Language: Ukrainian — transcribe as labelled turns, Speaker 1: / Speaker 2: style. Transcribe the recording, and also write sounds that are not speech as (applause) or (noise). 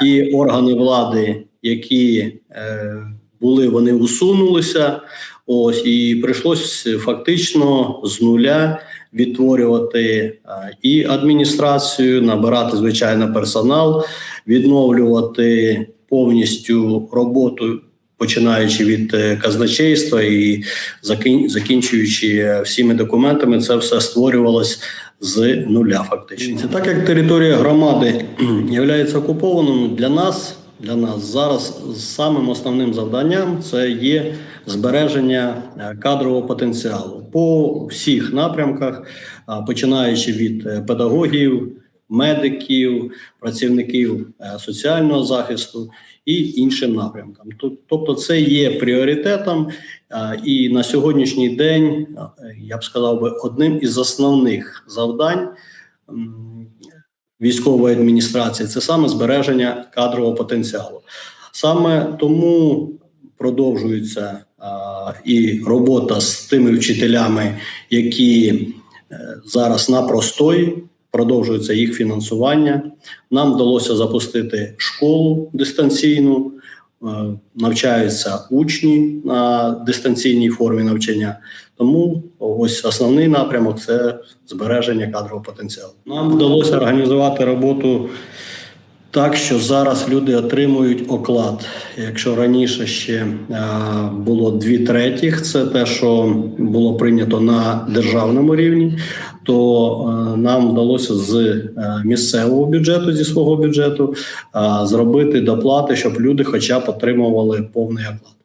Speaker 1: ті органи влади, які е, були, вони усунулися. Ось і прийшлось фактично з нуля відтворювати е, і адміністрацію, набирати звичайно персонал, відновлювати повністю роботу. Починаючи від е, казначейства і закінчуючи е, всіми документами, це все створювалось з нуля. Фактично, це так як територія громади (clears throat) є окупованою для нас. Для нас зараз самим основним завданням це є збереження е, кадрового потенціалу по всіх напрямках, починаючи від е, педагогів, медиків, працівників е, соціального захисту і іншим напрямкам. Тобто, це є пріоритетом, і на сьогоднішній день я б сказав би одним із основних завдань. Військової адміністрації це саме збереження кадрового потенціалу. Саме тому продовжується і робота з тими вчителями, які е, зараз на простої, продовжується їх фінансування. Нам вдалося запустити школу дистанційну, е, навчаються учні на дистанційній формі навчання. Тому ось основний напрямок це збереження кадрового потенціалу. Нам вдалося організувати роботу так, що зараз люди отримують оклад. Якщо раніше ще е, було дві третіх, це те, що було прийнято на державному рівні, то е, нам вдалося з е, місцевого бюджету, зі свого бюджету, зробити доплати, щоб люди хоча б отримували повний оклад.